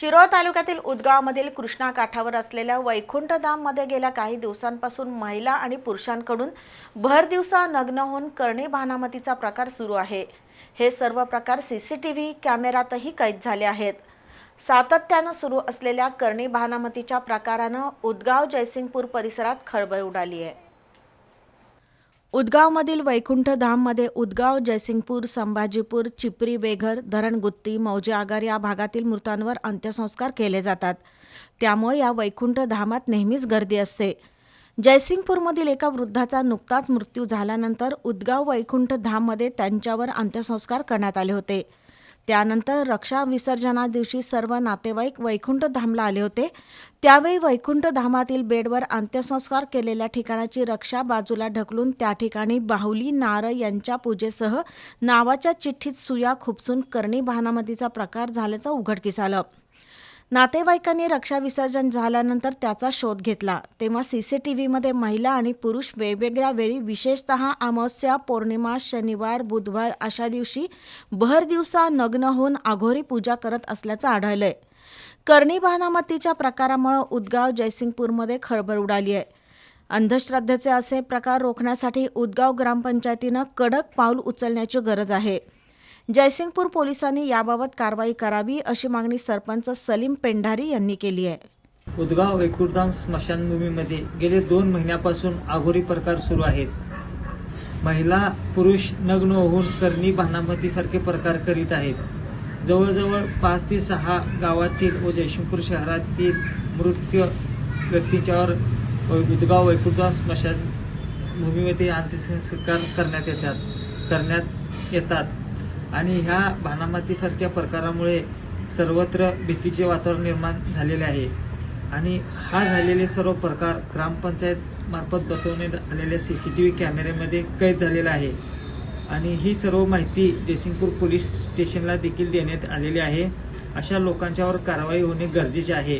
शिरोळ तालुक्यातील उदगावमधील कृष्णा काठावर असलेल्या वैकुंठधाममध्ये गेल्या काही दिवसांपासून महिला आणि पुरुषांकडून भर दिवसा नग्न होऊन करणी भानामतीचा प्रकार सुरू आहे. हे सर्व प्रकार सी सी टी व्ही कॅमेऱ्यातही कैद झाले आहेत. सातत्यानं सुरू असलेल्या करणी भानामतीच्या प्रकारानं उदगाव जयसिंगपूर परिसरात खळबळ उडाली आहे. उदगावमधील वैकुंठ धाममध्ये उदगाव जयसिंगपूर संभाजीपूर चिपरी बेघर धरणगुत्ती मौजे आगार या भागातील मृतांवर अंत्यसंस्कार केले जातात. त्यामुळे या वैकुंठ धामात नेहमीच गर्दी असते. जयसिंगपूरमधील एका वृद्धाचा नुकताच मृत्यू झाल्यानंतर उदगाव वैकुंठ धाममध्ये त्यांच्यावर अंत्यसंस्कार करण्यात आले होते. त्यानंतर रक्षा विसर्जना दिवशी सर्व नातेवाईक वैकुंठ धामला आले होते. त्यावेळी वैकुंठ धामातील बेडवर अंत्यसंस्कार केलेल्या ठिकाणाची रक्षा बाजूला ढकलून त्या ठिकाणी बाहुली नारळ यांच्या पूजेसह नावाच्या चिठ्ठीत सुया खुपसून करणी भानामतीचा प्रकार झाल्याचं उघडकीस आलं. नातेवाईकांनी रक्षा विसर्जन झाल्यानंतर त्याचा शोध घेतला. तेव्हा सीसीटीव्हीमध्ये महिला आणि पुरुष वेगवेगळ्या वेळी विशेषत अमावस्या पौर्णिमा शनिवार बुधवार अशा दिवशी भर दिवसा नग्न होऊन आघोरी पूजा करत असल्याचं आढळलंय. करणी भानामतीच्या प्रकारामुळे उदगाव जयसिंगपूरमध्ये खळबळ उडाली आहे. अंधश्रद्धेचे असे प्रकार रोखण्यासाठी उदगाव ग्रामपंचायतीनं कडक पाऊल उचलण्याची गरज आहे. जयसिंगपूर पोलिसांनी याबाबत कारवाई करावी अशी मागणी सरपंच सलीम पेंढारी यांनी केली आहे. उदगाव एकुरधाम स्मशानभूमीमध्ये गेले दोन महिन्यापासून आघोरी प्रकार सुरू आहेत. महिला पुरुष नग्न होऊन करणी भानामतीसारखे प्रकार करीत आहेत. जवळजवळ पाच ते सहा गावातील व जयशंपूर शहरातील मृत्यू व्यक्तींच्यावर उदगाव वैकुंठधाम स्मशानभूमीमध्ये अंत्यसंस्कार करण्यात येतात करण्यात येतात. आणि ह्या भानामतीसारख्या प्रकारामुळे सर्वत्र भीतीचे वातावरण निर्माण झालेले आहे. आणि हा झालेले सर्व प्रकार ग्रामपंचायत मार्फत बसवण्यात आलेल्या सी सी टी व्ही कॅमेऱ्यामध्ये कैद झालेला आहे. आणि ही सर्व माहिती जयसिंगपूर पोलीस स्टेशनला देखील देण्यात आलेली आहे. अशा लोकांच्यावर कारवाई होणे गरजेचे आहे.